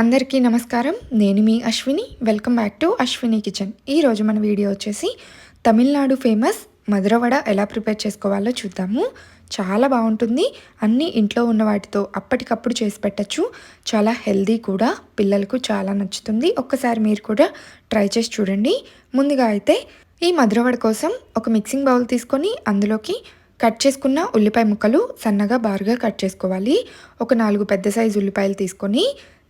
అందరికీ నమస్కారం. నేను మీ Ashwini. Welcome back to Ashwini kitchen ఈరోజు మన వీడియో వచ్చేసి తమిళనాడు ఫేమస్ మధురవడ ఎలా ప్రిపేర్ చేసుకోవాలో చూద్దాము. చాలా బాగుంటుంది. అన్నీ ఇంట్లో ఉన్న వాటితో అప్పటికప్పుడు చేసి పెట్టచ్చు. చాలా హెల్దీ కూడా. పిల్లలకు చాలా నచ్చుతుంది. ఒక్కసారి మీరు కూడా ట్రై చేసి చూడండి. ముందుగా అయితే ఈ మధురవడ కోసం ఒక మిక్సింగ్ బౌల్ తీసుకొని అందులోకి కట్ చేసుకున్న ఉల్లిపాయ ముక్కలు సన్నగా బారుగా కట్ చేసుకోవాలి. ఒక నాలుగు పెద్ద సైజు ఉల్లిపాయలు తీసుకొని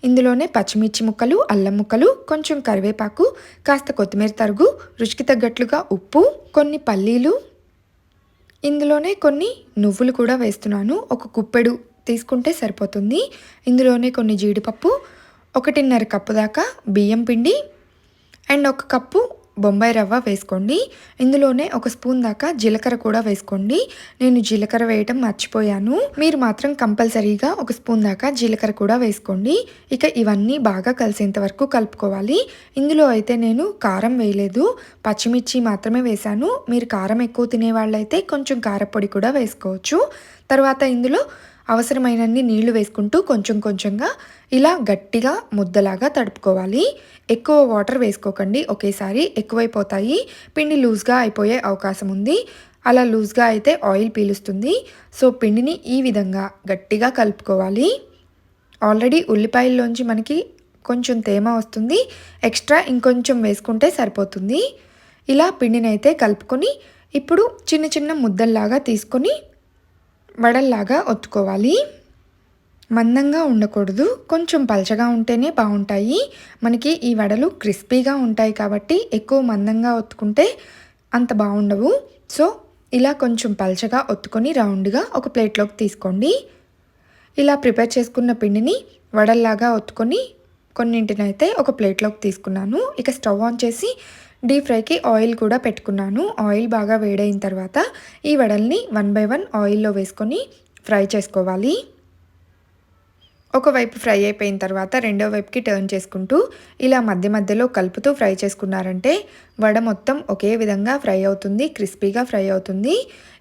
ఇందులోనే పచ్చిమిర్చి ముక్కలు అల్లం ముక్కలు కొంచెం కరివేపాకు కాస్త కొత్తిమీర తరుగు రుచికి తగ్గట్లుగా ఉప్పు కొన్ని పల్లీలు. ఇందులోనే కొన్ని నువ్వులు కూడా వేస్తున్నాను. ఒక కుప్పెడు తీసుకుంటే సరిపోతుంది. ఇందులోనే కొన్ని జీడిపప్పు ఒకటిన్నర కప్పు దాకా బియ్యం పిండి అండ్ ఒక కప్పు బొంబాయి రవ్వ వేసుకోండి. ఇందులోనే ఒక స్పూన్ దాకా జీలకర్ర కూడా వేసుకోండి. నేను జీలకర్ర వేయటం మర్చిపోయాను. మీరు మాత్రం కంపల్సరీగా ఒక స్పూన్ దాకా జీలకర్ర కూడా వేసుకోండి. ఇక ఇవన్నీ బాగా కలిసేంత వరకు కలుపుకోవాలి. ఇందులో అయితే నేను కారం వేయలేదు. పచ్చిమిర్చి మాత్రమే వేశాను. మీరు కారం ఎక్కువ తినే వాళ్ళైతే కొంచెం కారపొడి కూడా వేసుకోవచ్చు. తర్వాత ఇందులో అవసరమైనన్ని నీళ్ళు వేసుకుంటూ కొంచెం కొంచెంగా ఇలా గట్టిగా ముద్దలాగా తడుపుకోవాలి. ఎక్కువ వాటర్ వేసుకోకండి. ఒకేసారి ఎక్కువైపోతాయి. పిండి లూజ్గా అయిపోయే అవకాశం ఉంది. అలా లూజ్గా అయితే ఆయిల్ పీలుస్తుంది. సో పిండిని ఈ విధంగా గట్టిగా కలుపుకోవాలి. ఆల్రెడీ ఉల్లిపాయల్లోంచి మనకి కొంచెం తేమ వస్తుంది. ఎక్స్ట్రా ఇంకొంచెం వేసుకుంటే సరిపోతుంది. ఇలా పిండిని అయితే కలుపుకొని ఇప్పుడు చిన్న చిన్న ముద్దల్లాగా తీసుకొని వడల్లాగా ఒత్తుకోవాలి. మందంగా ఉండకూడదు. కొంచెం పలచగా ఉంటేనే బాగుంటాయి. మనకి ఈ వడలు క్రిస్పీగా ఉంటాయి కాబట్టి ఎక్కువ మందంగా ఒత్తుకుంటే అంత బాగుండవు. సో ఇలా కొంచెం పలచగా ఒత్తుకొని రౌండ్గా ఒక ప్లేట్లోకి తీసుకోండి. ఇలా ప్రిపేర్ చేసుకున్న పిండిని వడల్లాగా ఒత్తుకొని కొన్నింటినైతే ఒక ప్లేట్లోకి తీసుకున్నాను. ఇక స్టవ్ ఆన్ చేసి డీప్ ఫ్రైకి ఆయిల్ కూడా పెట్టుకున్నాను. ఆయిల్ బాగా వేడైన తర్వాత ఈ వడల్ని వన్ బై వన్ ఆయిల్లో వేసుకొని ఫ్రై చేసుకోవాలి. ఒకవైపు ఫ్రై అయిపోయిన తర్వాత రెండో వైపుకి టర్న్ చేసుకుంటూ ఇలా మధ్య మధ్యలో కలుపుతూ ఫ్రై చేసుకున్నారంటే వడ మొత్తం ఒకే విధంగా ఫ్రై అవుతుంది క్రిస్పీగా ఫ్రై అవుతుంది.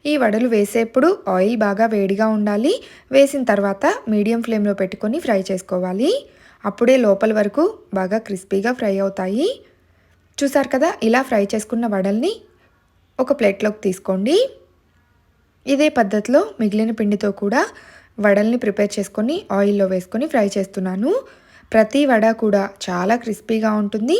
ఈ వడలు వేసేప్పుడు ఆయిల్ బాగా వేడిగా ఉండాలి. వేసిన తర్వాత మీడియం ఫ్లేమ్లో పెట్టుకొని ఫ్రై చేసుకోవాలి. అప్పుడే లోపల వరకు బాగా క్రిస్పీగా ఫ్రై అవుతాయి. చూసారు కదా ఇలా ఫ్రై చేసుకున్న వడల్ని ఒక ప్లేట్లోకి తీసుకోండి. ఇదే పద్ధతిలో మిగిలిన పిండితో కూడా వడల్ని ప్రిపేర్ చేసుకొని ఆయిల్లో వేసుకొని ఫ్రై చేస్తున్నాను. ప్రతి వడ కూడా చాలా క్రిస్పీగా ఉంటుంది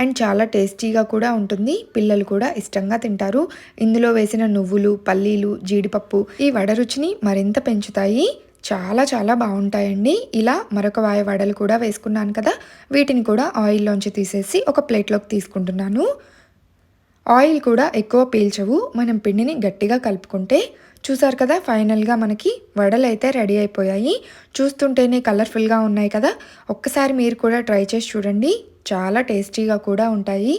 అండ్ చాలా టేస్టీగా కూడా ఉంటుంది. పిల్లలు కూడా ఇష్టంగా తింటారు. ఇందులో వేసిన నువ్వులు పల్లీలు జీడిపప్పు ఈ వడ రుచిని మరింత పెంచుతాయి. చాలా చాలా బాగుంటాయండి. ఇలా మరొక వాయ వడలు కూడా వేసుకున్నాను కదా వీటిని కూడా ఆయిల్లోంచి తీసేసి ఒక ప్లేట్లోకి తీసుకుంటున్నాను. ఆయిల్ కూడా ఎక్కువ పీల్చవు. మనం పిండిని గట్టిగా కలుపుకుంటే చూసారు కదా ఫైనల్గా మనకి వడలు అయితే రెడీ అయిపోయాయి. చూస్తుంటేనే కలర్ఫుల్గా ఉన్నాయి కదా. ఒక్కసారి మీరు కూడా ట్రై చేసి చూడండి. చాలా టేస్టీగా కూడా ఉంటాయి.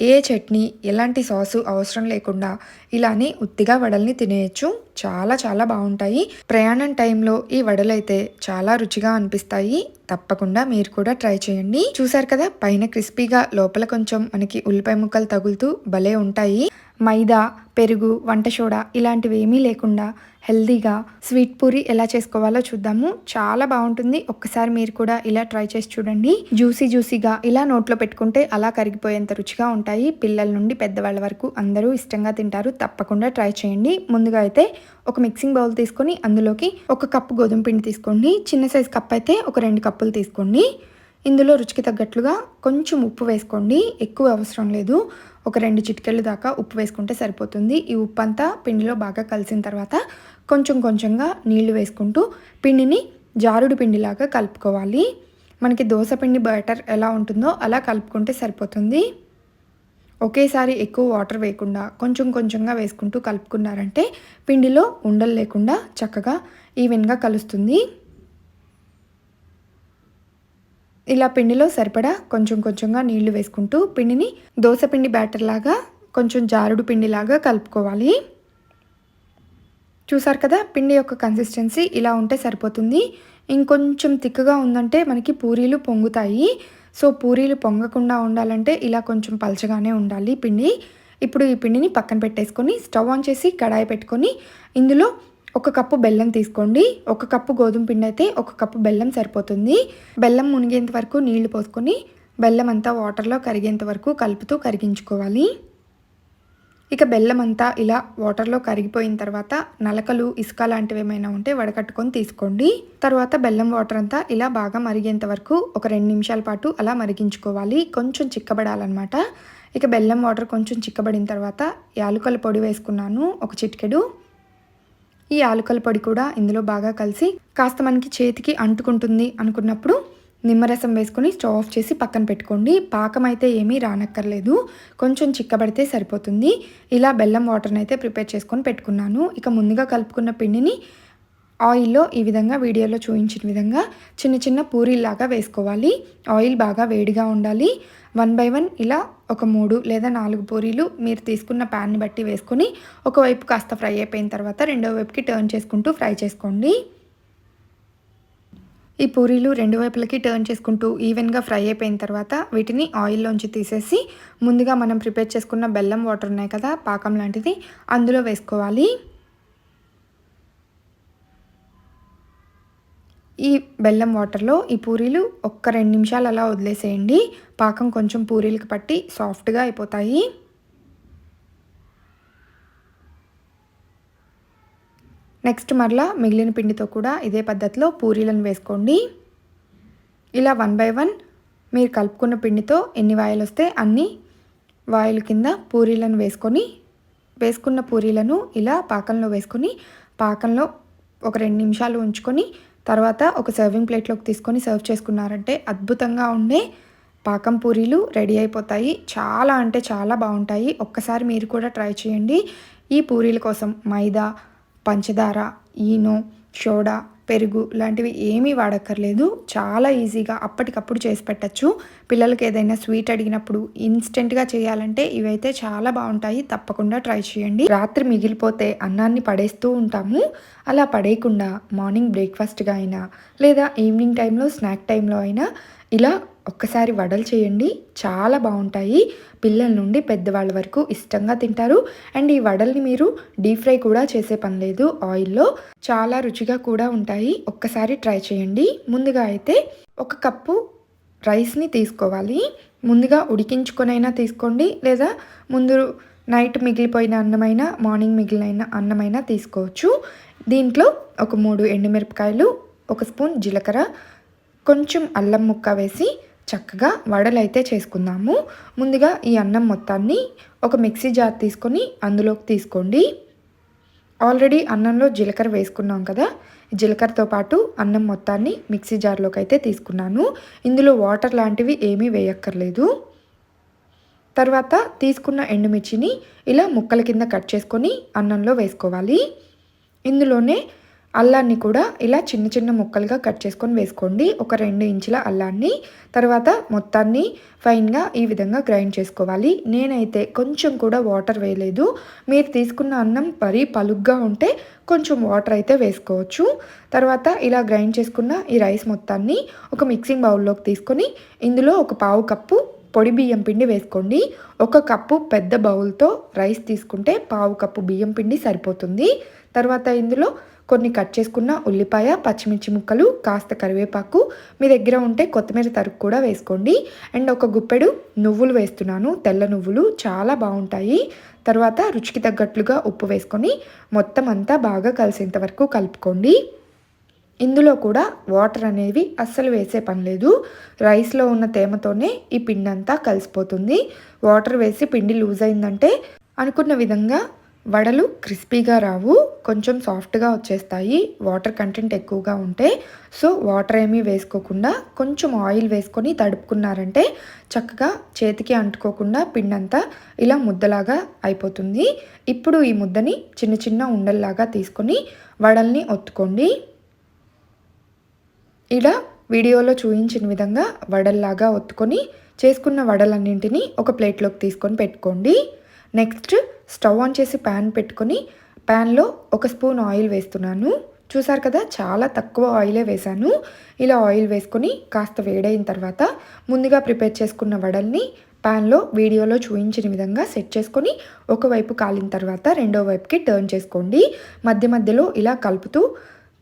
ఏ చట్నీ ఎలాంటి సాసు అవసరం లేకుండా ఇలానే ఉత్తిగా వడల్ని తినేయచ్చు. చాలా చాలా బాగుంటాయి. ప్రయాణం టైంలో ఈ వడలైతే చాలా రుచిగా అనిపిస్తాయి. తప్పకుండా మీరు కూడా ట్రై చేయండి. చూసారు కదా పైన క్రిస్పీగా లోపల కొంచెం మనకి ఉల్లిపాయ ముక్కలు తగులుతూ భలే ఉంటాయి. మైదా పెరుగు వంట సోడా ఇలాంటివి ఏమీ లేకుండా హెల్దీగా స్వీట్ పూరి ఎలా చేసుకోవాలో చూద్దాము. చాలా బాగుంటుంది. ఒక్కసారి మీరు కూడా ఇలా ట్రై చేసి చూడండి. జ్యూసీ జ్యూసీగా ఇలా నోట్లో పెట్టుకుంటే అలా కరిగిపోయేంత రుచిగా ఉంటాయి. పిల్లల నుండి పెద్దవాళ్ళ వరకు అందరూ ఇష్టంగా తింటారు. తప్పకుండా ట్రై చేయండి. ముందుగా అయితే ఒక మిక్సింగ్ బౌల్ తీసుకొని అందులోకి ఒక కప్పు గోధుమ పిండి తీసుకోండి. చిన్న సైజ్ కప్ అయితే ఒక రెండు కప్పులు తీసుకోండి. ఇందులో రుచికి తగ్గట్లుగా కొంచెం ఉప్పు వేసుకోండి. ఎక్కువ అవసరం లేదు. ఒక రెండు చిటికెళ్ళు దాకా ఉప్పు వేసుకుంటే సరిపోతుంది. ఈ ఉప్పు అంతా పిండిలో బాగా కలిసిన తర్వాత కొంచెం కొంచెంగా నీళ్ళు వేసుకుంటూ పిండిని జారుడు పిండిలాగా కలుపుకోవాలి. మనకి దోశ పిండి బటర్ ఎలా ఉంటుందో అలా కలుపుకుంటే సరిపోతుంది. ఒకేసారి ఎక్కువ వాటర్ వేయకుండా కొంచెం కొంచెంగా వేసుకుంటూ కలుపుకున్నారంటే పిండిలో ఉండలు లేకుండా చక్కగా ఈవెన్గా కలుస్తుంది. ఇలా పిండిలో సరిపడా కొంచెం కొంచెంగా నీళ్ళు వేసుకుంటూ పిండిని దోశపిండి బ్యాటర్ లాగా కొంచెం జారుడు పిండిలాగా కలుపుకోవాలి. చూసారు కదా పిండి యొక్క కన్సిస్టెన్సీ ఇలా ఉంటే సరిపోతుంది. ఇంకొంచెం తిక్కగా ఉందంటే మనకి పూరీలు పొంగుతాయి. సో పూరీలు పొంగకుండా ఉండాలంటే ఇలా కొంచెం పలచగానే ఉండాలి పిండి. ఇప్పుడు ఈ పిండిని పక్కన పెట్టేసుకొని స్టవ్ ఆన్ చేసి కడాయి పెట్టుకొని ఇందులో ఒక కప్పు బెల్లం తీసుకోండి. ఒక కప్పు గోధుమ పిండి అయితే ఒక కప్పు బెల్లం సరిపోతుంది. బెల్లం మునిగేంత వరకు నీళ్ళు పోసుకొని బెల్లం అంతా వాటర్లో కరిగేంత వరకు కలుపుతూ కరిగించుకోవాలి. ఇక బెల్లం అంతా ఇలా వాటర్లో కరిగిపోయిన తర్వాత నలకలు ఇసుక లాంటివి ఏమైనా ఉంటే వడకట్టుకొని తీసుకోండి. తర్వాత బెల్లం వాటర్ అంతా ఇలా బాగా మరిగేంత వరకు ఒక రెండు నిమిషాల పాటు అలా మరిగించుకోవాలి. కొంచెం చిక్కబడాలన్నమాట. ఇక బెల్లం వాటర్ కొంచెం చిక్కబడిన తర్వాత యాలుకల పొడి వేసుకున్నాను ఒక చిటికెడు. ఈ ఆలుకల పొడి కూడా ఇందులో బాగా కలిసి కాస్త మనకి చేతికి అంటుకుంటుంది అనుకున్నప్పుడు నిమ్మరసం వేసుకొని స్టవ్ ఆఫ్ చేసి పక్కన పెట్టుకోండి. పాకం అయితే ఏమీ రానక్కర్లేదు. కొంచెం చిక్కబడితే సరిపోతుంది. ఇలా బెల్లం వాటర్ని అయితే ప్రిపేర్ చేసుకొని పెట్టుకున్నాను. ఇక ముందుగా కలుపుకున్న పిండిని ఆయిల్లో ఈ విధంగా వీడియోలో చూపించిన విధంగా చిన్న చిన్న పూరీలాగా వేసుకోవాలి. ఆయిల్ బాగా వేడిగా ఉండాలి. వన్ బై వన్ ఇలా ఒక మూడు లేదా నాలుగు పూరీలు మీరు తీసుకున్న ప్యాన్ని బట్టి వేసుకొని ఒకవైపు కాస్త ఫ్రై అయిపోయిన తర్వాత రెండో వైపుకి టర్న్ చేసుకుంటూ ఫ్రై చేసుకోండి. ఈ పూరీలు రెండు వైపులకి టర్న్ చేసుకుంటూ ఈవెన్గా ఫ్రై అయిపోయిన తర్వాత వీటిని ఆయిల్లోంచి తీసేసి ముందుగా మనం ప్రిపేర్ చేసుకున్న బెల్లం వాటర్ ఉన్నాయి కదా పాకం లాంటిది అందులో వేసుకోవాలి. ఈ బెల్లం వాటర్లో ఈ పూరీలు ఒక్క రెండు నిమిషాలు అలా వదిలేసేయండి. పాకం కొంచెం పూరీలకు పట్టి సాఫ్ట్గా అయిపోతాయి. నెక్స్ట్ మరలా మిగిలిన పిండితో కూడా ఇదే పద్ధతిలో పూరీలను వేసుకోండి. ఇలా వన్ బై వన్ మీరు కలుపుకున్న పిండితో ఎన్ని వాయిలు వస్తే అన్ని వాయిల్ కింద పూరీలను వేసుకొని వేసుకున్న పూరీలను ఇలా పాకంలో వేసుకొని పాకంలో ఒక రెండు నిమిషాలు ఉంచుకొని తర్వాత ఒక సర్వింగ్ ప్లేట్లోకి తీసుకొని సర్వ్ చేసుకున్నారంటే అద్భుతంగా ఉండే పాకం పూరీలు రెడీ అయిపోతాయి. చాలా అంటే చాలా బాగుంటాయి. ఒక్కసారి మీరు కూడా ట్రై చేయండి. ఈ పూరీల కోసం మైదా పంచదార ఈనో సోడా పెరుగు లాంటివి ఏమీ వాడక్కర్లేదు. చాలా ఈజీగా అప్పటికప్పుడు చేసి పెట్టచ్చు. పిల్లలకి ఏదైనా స్వీట్ అడిగినప్పుడు ఇన్స్టెంట్గా చేయాలంటే ఇవైతే చాలా బాగుంటాయి. తప్పకుండా ట్రై చేయండి. రాత్రి మిగిలిపోతే అన్నాన్ని పడేస్తూ ఉంటాము. అలా పడేయకుండా మార్నింగ్ బ్రేక్ఫాస్ట్గా అయినా లేదా ఈవినింగ్ టైంలో స్నాక్ టైంలో అయినా ఇలా ఒక్కసారి వడలు చేయండి. చాలా బాగుంటాయి. పిల్లల నుండి పెద్దవాళ్ళ వరకు ఇష్టంగా తింటారు. అండ్ ఈ వడల్ని మీరు డీప్ ఫ్రై కూడా చేసే పని లేదు. ఆయిల్లో చాలా రుచిగా కూడా ఉంటాయి. ఒక్కసారి ట్రై చేయండి. ముందుగా అయితే ఒక కప్పు రైస్ని తీసుకోవాలి. ముందుగా ఉడికించుకొనైనా తీసుకోండి. లేదా ముందు నైట్ మిగిలిపోయిన అన్నమైనా మార్నింగ్ మిగిలిన అన్నమైనా తీసుకోవచ్చు. దీంట్లో ఒక మూడు ఎండుమిరపకాయలు ఒక స్పూన్ జీలకర్ర కొంచెం అల్లం ముక్క వేసి చక్కగా వడలైతే చేసుకుందాము ముందుగా ఈ అన్నం మొత్తాన్ని ఒక మిక్సీ జార్ తీసుకొని అందులోకి తీసుకోండి. ఆల్రెడీ అన్నంలో జీలకర్ర వేసుకున్నాం కదా జీలకర్రతో పాటు అన్నం మొత్తాన్ని మిక్సీ జార్లోకి అయితే తీసుకున్నాను. ఇందులో వాటర్ లాంటివి ఏమీ వేయక్కర్లేదు. తర్వాత తీసుకున్న ఎండుమిర్చిని ఇలా ముక్కల కింద కట్ చేసుకొని అన్నంలో వేసుకోవాలి. ఇందులోనే అల్లాన్ని కూడా ఇలా చిన్న చిన్న ముక్కలుగా కట్ చేసుకొని వేసుకోండి. ఒక రెండు ఇంచుల అల్లాన్ని. తర్వాత మొత్తాన్ని ఫైన్గా ఈ విధంగా గ్రైండ్ చేసుకోవాలి. నేనైతే కొంచెం కూడా వాటర్ వేయలేదు. మీరు తీసుకున్న అన్నం మరీ పలుగ్గా ఉంటే కొంచెం వాటర్ అయితే వేసుకోవచ్చు. తర్వాత ఇలా గ్రైండ్ చేసుకున్న ఈ రైస్ మొత్తాన్ని ఒక మిక్సింగ్ బౌల్లోకి తీసుకొని ఇందులో ఒక పావు కప్పు పొడి బియ్యం పిండి వేసుకోండి. ఒక కప్పు పెద్ద బౌల్తో రైస్ తీసుకుంటే పావు కప్పు బియ్యం పిండి సరిపోతుంది. తర్వాత ఇందులో కొన్ని కట్ చేసుకున్న ఉల్లిపాయ పచ్చిమిర్చి ముక్కలు కాస్త కరివేపాకు మీ దగ్గర ఉంటే కొత్తిమీర తరుగు కూడా వేసుకోండి. అండ్ ఒక గుప్పెడు నువ్వులు వేస్తున్నాను. తెల్ల నువ్వులు చాలా బాగుంటాయి. తర్వాత రుచికి తగ్గట్లుగా ఉప్పు వేసుకొని మొత్తం అంతా బాగా కలిసేంత వరకు కలుపుకోండి. ఇందులో కూడా వాటర్ అనేవి అస్సలు వేసే పని లేదు. రైస్లో ఉన్న తేమతోనే ఈ పిండి అంతా కలిసిపోతుంది. వాటర్ వేసి పిండి లూజ్ అయిందంటే అనుకున్న విధంగా వడలు క్రిస్పీగా రావు కొంచెం సాఫ్ట్గా వచ్చేస్తాయి వాటర్ కంటెంట్ ఎక్కువగా ఉంటే. సో వాటర్ ఏమీ వేసుకోకుండా కొంచెం ఆయిల్ వేసుకొని తడుపుకున్నారంటే చక్కగా చేతికి అంటుకోకుండా పిండంతా ఇలా ముద్దలాగా అయిపోతుంది. ఇప్పుడు ఈ ముద్దని చిన్న చిన్న ఉండల్లాగా తీసుకొని వడల్ని ఒత్తుకోండి. ఇలా వీడియోలో చూపించిన విధంగా వడల్లాగా ఒత్తుకొని చేసుకున్న వడలన్నింటినీ ఒక ప్లేట్లోకి తీసుకొని పెట్టుకోండి. నెక్స్ట్ స్టవ్ ఆన్ చేసి ప్యాన్ పెట్టుకొని ప్యాన్లో ఒక స్పూన్ ఆయిల్ వేస్తున్నాను. చూసారు కదా చాలా తక్కువ ఆయిలే వేశాను. ఇలా ఆయిల్ వేసుకొని కాస్త వేడైన తర్వాత ముందుగా ప్రిపేర్ చేసుకున్న వడల్ని ప్యాన్లో వీడియోలో చూపించిన విధంగా సెట్ చేసుకొని ఒకవైపు కాలిన తర్వాత రెండో వైపుకి టర్న్ చేసుకోండి. మధ్య మధ్యలో ఇలా కలుపుతూ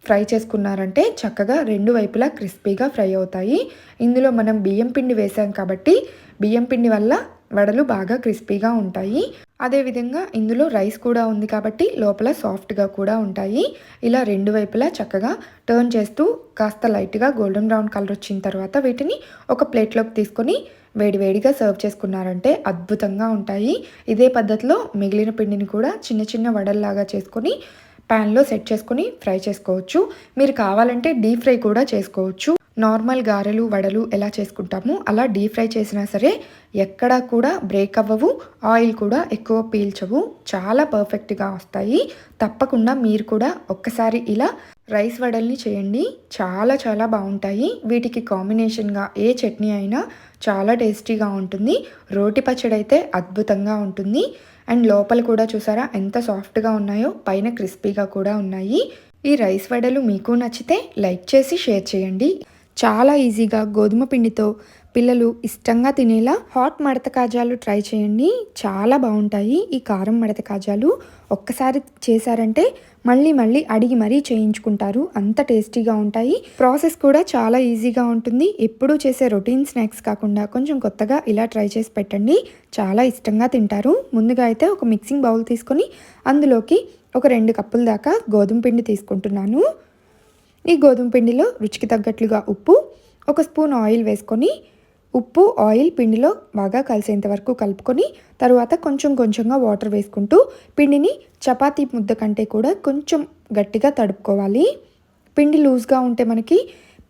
ఫ్రై చేసుకున్నారంటే చక్కగా రెండు వైపులా క్రిస్పీగా ఫ్రై అవుతాయి. ఇందులో మనం బియ్యం పిండి వేసాం కాబట్టి బియ్యం పిండి వల్ల వడలు బాగా క్రిస్పీగా ఉంటాయి. అదేవిధంగా ఇందులో రైస్ కూడా ఉంది కాబట్టి లోపల సాఫ్ట్గా కూడా ఉంటాయి. ఇలా రెండు వైపులా చక్కగా టర్న్ చేస్తూ కాస్త లైట్గా గోల్డెన్ బ్రౌన్ కలర్ వచ్చిన తర్వాత వీటిని ఒక ప్లేట్లోకి తీసుకొని వేడివేడిగా సర్వ్ చేసుకున్నారంటే అద్భుతంగా ఉంటాయి. ఇదే పద్ధతిలో మిగిలిన పిండిని కూడా చిన్న చిన్న వడల్లాగా చేసుకొని ప్యాన్లో సెట్ చేసుకొని ఫ్రై చేసుకోవచ్చు. మీరు కావాలంటే డీప్ ఫ్రై కూడా చేసుకోవచ్చు. నార్మల్ గారెలు వడలు ఎలా చేసుకుంటామో అలా డీప్ ఫ్రై చేసినా సరే ఎక్కడా కూడా బ్రేక్ అవ్వవు ఆయిల్ కూడా ఎక్కువ పీల్చవు చాలా పర్ఫెక్ట్గా వస్తాయి. తప్పకుండా మీరు కూడా ఒక్కసారి ఇలా రైస్ వడల్ని చేయండి. చాలా చాలా బాగుంటాయి. వీటికి కాంబినేషన్గా ఏ చట్నీ అయినా చాలా టేస్టీగా ఉంటుంది. రోటి పచ్చడి అయితే అద్భుతంగా ఉంటుంది. అండ్ లోపల కూడా చూసారా ఎంత సాఫ్ట్గా ఉన్నాయో పైన క్రిస్పీగా కూడా ఉన్నాయి. ఈ రైస్ వడలు మీకు నచ్చితే లైక్ చేసి షేర్ చేయండి. చాలా ఈజీగా గోధుమ పిండితో పిల్లలు ఇష్టంగా తినేలా హాట్ మడత కాజాలు ట్రై చేయండి. చాలా బాగుంటాయి ఈ కారం మడత కాజాలు. ఒక్కసారి చేశారంటే మళ్ళీ మళ్ళీ అడిగి మరీ చేయించుకుంటారు. అంత టేస్టీగా ఉంటాయి. ప్రాసెస్ కూడా చాలా ఈజీగా ఉంటుంది. ఎప్పుడూ చేసే రొటీన్ స్నాక్స్ కాకుండా కొంచెం కొత్తగా ఇలా ట్రై చేసి పెట్టండి. చాలా ఇష్టంగా తింటారు. ముందుగా అయితే ఒక మిక్సింగ్ బౌల్ తీసుకొని అందులోకి ఒక రెండు కప్పుల దాకా గోధుమ పిండి తీసుకుంటున్నాను. ఈ గోధుమ పిండిలో రుచికి తగ్గట్లుగా ఉప్పు ఒక స్పూన్ ఆయిల్ వేసుకొని ఉప్పు ఆయిల్ పిండిలో బాగా కలిసేంత వరకు కలుపుకొని తర్వాత కొంచెం కొంచెంగా వాటర్ వేసుకుంటూ పిండిని చపాతీ ముద్ద కంటే కూడా కొంచెం గట్టిగా తడుపుకోవాలి. పిండి లూజ్గా ఉంటే మనకి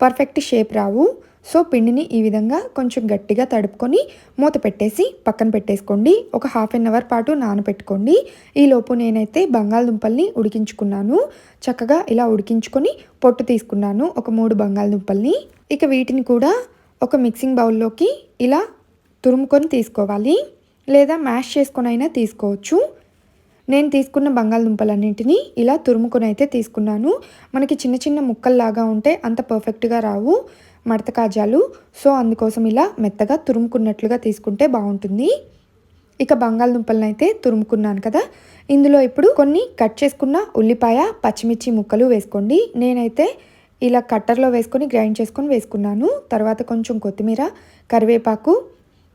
పర్ఫెక్ట్ షేప్ రావు. సో పిండిని ఈ విధంగా కొంచెం గట్టిగా తడుపుకొని మూత పెట్టేసి పక్కన పెట్టేసుకోండి. ఒక హాఫ్ అన్ అవర్ పాటు నానబెట్టుకోండి. ఈలోపు నేనైతే బంగాళదుంపల్ని ఉడికించుకున్నాను. చక్కగా ఇలా ఉడికించుకొని పొట్టు తీసుకున్నాను ఒక మూడు బంగాళదుంపల్ని. ఇక వీటిని కూడా ఒక మిక్సింగ్ బౌల్లోకి ఇలా తురుముకొని తీసుకోవాలి. లేదా మ్యాష్ చేసుకొని అయినా తీసుకోవచ్చు. నేను తీసుకున్న బంగాళదుంపలన్నింటినీ ఇలా తురుముకొని అయితే తీసుకున్నాను. మనకి చిన్న చిన్న ముక్కల్లాగా ఉంటే అంత పర్ఫెక్ట్గా రావు. మడత కాజాలు సో అందుకోసం ఇలా మెత్తగా తురుముకున్నట్లుగా తీసుకుంటే బాగుంటుంది. ఇక బంగాళదుంపలను అయితే తురుముకున్నాను కదా. ఇందులో ఇప్పుడు కొన్ని కట్ చేసుకున్న ఉల్లిపాయ పచ్చిమిర్చి ముక్కలు వేసుకోండి. నేనైతే ఇలా కట్టర్లో వేసుకొని గ్రైండ్ చేసుకొని వేసుకున్నాను. తర్వాత కొంచెం కొత్తిమీర కరివేపాకు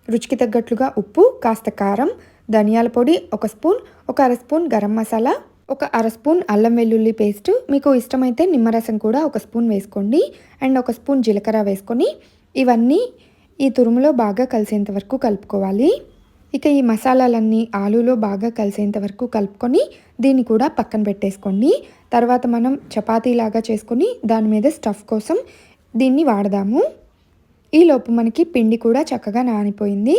రుచికి తగ్గట్లుగా ఉప్పు కాస్త కారం ధనియాల పొడి ఒక స్పూన్ ఒక అర స్పూన్ గరం మసాలా ఒక అర స్పూన్ అల్లం వెల్లుల్లి పేస్ట్ మీకు ఇష్టమైతే నిమ్మరసం కూడా ఒక స్పూన్ వేసుకోండి. అండ్ ఒక స్పూన్ జీలకర్ర వేసుకొని ఇవన్నీ ఈ తురుములో బాగా కలిసేంత వరకు కలుపుకోవాలి. ఇక ఈ మసాలాలన్నీ ఆలులో బాగా కలిసేంత వరకు కలుపుకొని దీన్ని కూడా పక్కన పెట్టేసుకోండి. తర్వాత మనం చపాతీలాగా చేసుకొని దాని మీద స్టఫ్ కోసం దీన్ని వాడదాము. ఈలోపు మనకి పిండి కూడా చక్కగా నానిపోయింది.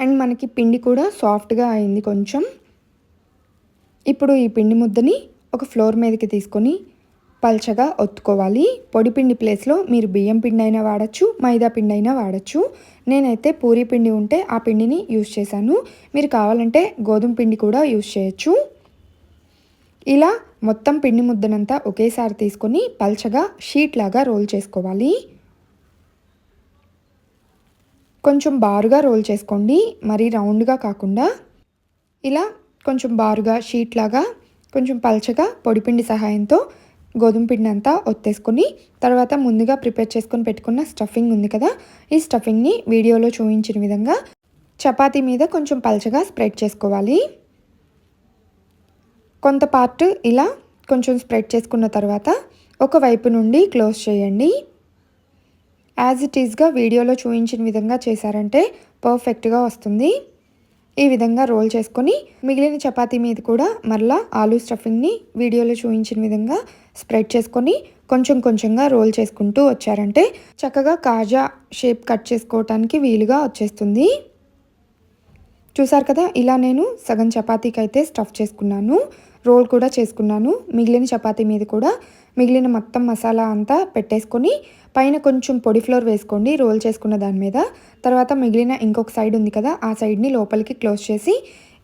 అండ్ మనకి పిండి కూడా సాఫ్ట్గా అయింది కొంచెం. ఇప్పుడు ఈ పిండి ముద్దని ఒక ఫ్లోర్ మీదకి తీసుకొని పల్చగా ఒత్తుకోవాలి. పొడి పిండి ప్లేస్లో మీరు బియ్యం పిండి అయినా వాడచ్చు మైదా పిండి అయినా వాడచ్చు. నేనైతే పూరి పిండి ఉంటే ఆ పిండిని యూస్ చేశాను. మీరు కావాలంటే గోధుమ పిండి కూడా యూజ్ చేయొచ్చు. ఇలా మొత్తం పిండి ముద్దనంతా ఒకేసారి తీసుకొని పల్చగా షీట్ లాగా రోల్ చేసుకోవాలి. కొంచెం బారుగా రోల్ చేసుకోండి. మరీ రౌండ్గా కాకుండా ఇలా కొంచెం బారుగా షీట్ లాగా కొంచెం పలచగా పొడిపిండి సహాయంతో గోధుమ పిండి అంతా ఒత్తేసుకొని తర్వాత ముందుగా ప్రిపేర్ చేసుకొని పెట్టుకున్న స్టఫింగ్ ఉంది కదా ఈ స్టఫింగ్ని వీడియోలో చూపించిన విధంగా చపాతీ మీద కొంచెం పలచగా స్ప్రెడ్ చేసుకోవాలి. కొంత పార్ట్ ఇలా కొంచెం స్ప్రెడ్ చేసుకున్న తర్వాత ఒక వైపు నుండి క్లోజ్ చేయండి. యాజ్ ఇట్ ఈస్గా వీడియోలో చూపించిన విధంగా చేశారంటే పర్ఫెక్ట్గా వస్తుంది. ఈ విధంగా రోల్ చేసుకొని మిగిలిన చపాతీ మీద కూడా మరలా ఆలూ స్టఫింగ్ని వీడియోలో చూపించిన విధంగా స్ప్రెడ్ చేసుకొని కొంచెం కొంచెంగా రోల్ చేసుకుంటూ వచ్చారంటే చక్కగా కాజా షేప్ కట్ చేసుకోవటానికి వీలుగా వచ్చేస్తుంది. చూసారు కదా ఇలా నేను సగం చపాతీకి అయితే స్టఫ్ చేసుకున్నాను. రోల్ కూడా చేసుకున్నాను. మిగిలిన చపాతీ మీద కూడా మిగిలిన మొత్తం మసాలా అంతా పెట్టేసుకొని పైన కొంచెం పొడి ఫ్లోర్ వేసుకోండి రోల్ చేసుకున్న దాని మీద. తర్వాత మిగిలిన ఇంకొక సైడ్ ఉంది కదా ఆ సైడ్ని లోపలికి క్లోజ్ చేసి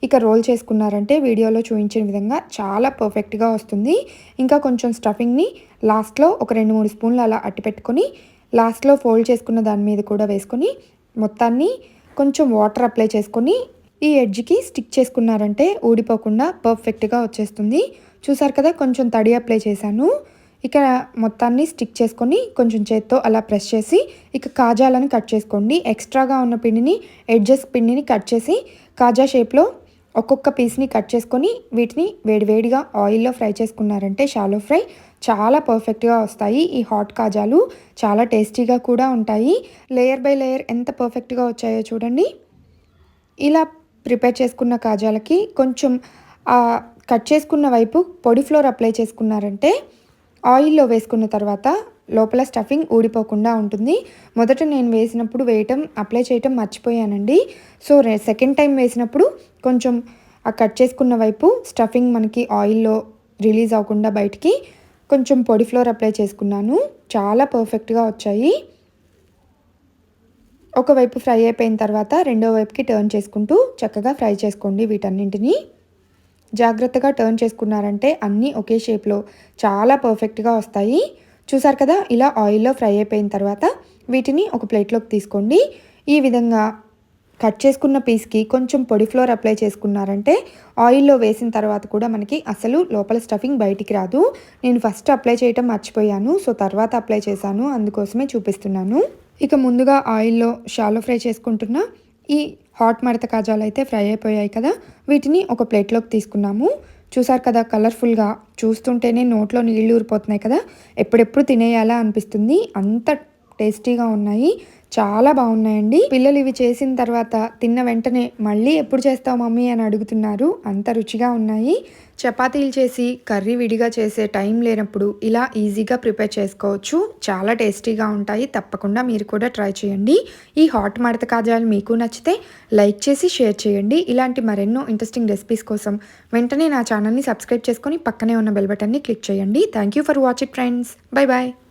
ఇక రోల్ చేసుకున్నారంటే వీడియోలో చూపించిన విధంగా చాలా పర్ఫెక్ట్గా వస్తుంది. ఇంకా కొంచెం స్టఫింగ్ని లాస్ట్లో ఒక రెండు మూడు స్పూన్లు అలా అట్టి పెట్టుకొని లాస్ట్లో ఫోల్డ్ చేసుకున్న దాని మీద కూడా వేసుకొని మొత్తాన్ని కొంచెం వాటర్ అప్లై చేసుకొని ఈ ఎడ్జ్కి స్టిక్ చేసుకున్నారంటే ఊడిపోకుండా పర్ఫెక్ట్గా వచ్చేస్తుంది. చూసారు కదా కొంచెం తడి అప్లై చేశాను. ఇక మొత్తాన్ని స్టిక్ చేసుకొని కొంచెం చేత్తో అలా ప్రెస్ చేసి ఇక కాజాలను కట్ చేసుకోండి. ఎక్స్ట్రాగా ఉన్న పిండిని ఎడ్జెస్ పిండిని కట్ చేసి కాజా షేప్లో ఒక్కొక్క పీస్ని కట్ చేసుకొని వీటిని వేడివేడిగా ఆయిల్లో ఫ్రై చేసుకున్నారంటే షాలో ఫ్రై చాలా పర్ఫెక్ట్గా వస్తాయి. ఈ హాట్ కాజాలు చాలా టేస్టీగా కూడా ఉంటాయి. లేయర్ బై లేయర్ ఎంత పర్ఫెక్ట్గా వచ్చాయో చూడండి. ఇలా ప్రిపేర్ చేసుకున్న కాజాలకి కొంచెం కట్ చేసుకున్న వైపు పొడి ఫ్లోర్ అప్లై చేసుకున్నారంటే ఆయిల్లో వేసుకున్న తర్వాత లోపల స్టఫింగ్ ఊడిపోకుండా ఉంటుంది. మొదట నేను వేసినప్పుడు వేయటం అప్లై చేయటం మర్చిపోయానండి. సో సెకండ్ టైం వేసినప్పుడు కొంచెం ఆ కట్ చేసుకున్న వైపు స్టఫింగ్ మనకి ఆయిల్లో రిలీజ్ అవ్వకుండా బయటికి కొంచెం పొడి ఫ్లోర్ అప్లై చేసుకున్నాను. చాలా పర్ఫెక్ట్గా వచ్చాయి. ఒకవైపు ఫ్రై అయిపోయిన తర్వాత రెండో వైపుకి టర్న్ చేసుకుంటూ చక్కగా ఫ్రై చేసుకోండి వీటన్నింటినీ. జాగ్రత్తగా టర్న్ చేసుకున్నారంటే అన్నీ ఒకే షేప్లో చాలా పర్ఫెక్ట్గా వస్తాయి. చూసారు కదా ఇలా ఆయిల్లో ఫ్రై అయిపోయిన తర్వాత వీటిని ఒక ప్లేట్లోకి తీసుకోండి. ఈ విధంగా కట్ చేసుకున్న పీస్కి కొంచెం పొడి ఫ్లోర్ అప్లై చేసుకున్నారంటే ఆయిల్లో వేసిన తర్వాత కూడా మనకి అసలు లోపల స్టఫింగ్ బయటికి రాదు. నేను ఫస్ట్ అప్లై చేయటం మర్చిపోయాను సో తర్వాత అప్లై చేశాను అందుకోసమే చూపిస్తున్నాను. ఇక ముందుగా ఆయిల్లో షాలో ఫ్రై చేసుకుంటున్న ఈ హాట్ మడత కాజాలు అయితే ఫ్రై అయిపోయాయి కదా. వీటిని ఒక ప్లేట్లోకి తీసుకున్నాము. చూసారు కదా కలర్ఫుల్గా చూస్తుంటేనే నోట్లో నీళ్ళు ఊరిపోతున్నాయి కదా. ఎప్పుడెప్పుడు తినేయాలా అనిపిస్తుంది. అంత టేస్టీగా ఉన్నాయి. చాలా బాగున్నాయండి. పిల్లలు ఇవి చేసిన తర్వాత తిన్న వెంటనే మళ్ళీ ఎప్పుడు చేస్తావు మమ్మీ అని అడుగుతున్నారు. అంత రుచిగా ఉన్నాయి. చపాతీలు చేసి కర్రీ విడిగా చేసే టైం లేనప్పుడు ఇలా ఈజీగా ప్రిపేర్ చేసుకోవచ్చు. చాలా టేస్టీగా ఉంటాయి. తప్పకుండా మీరు కూడా ట్రై చేయండి. ఈ హాట్ మడత కాజాలు మీకు నచ్చితే లైక్ చేసి షేర్ చేయండి. ఇలాంటి మరెన్నో ఇంట్రెస్టింగ్ రెసిపీస్ కోసం వెంటనే నా ఛానల్ని సబ్స్క్రైబ్ చేసుకొని పక్కనే ఉన్న బెల్ బటన్ని క్లిక్ చేయండి. Thank you for it friends. Bye bye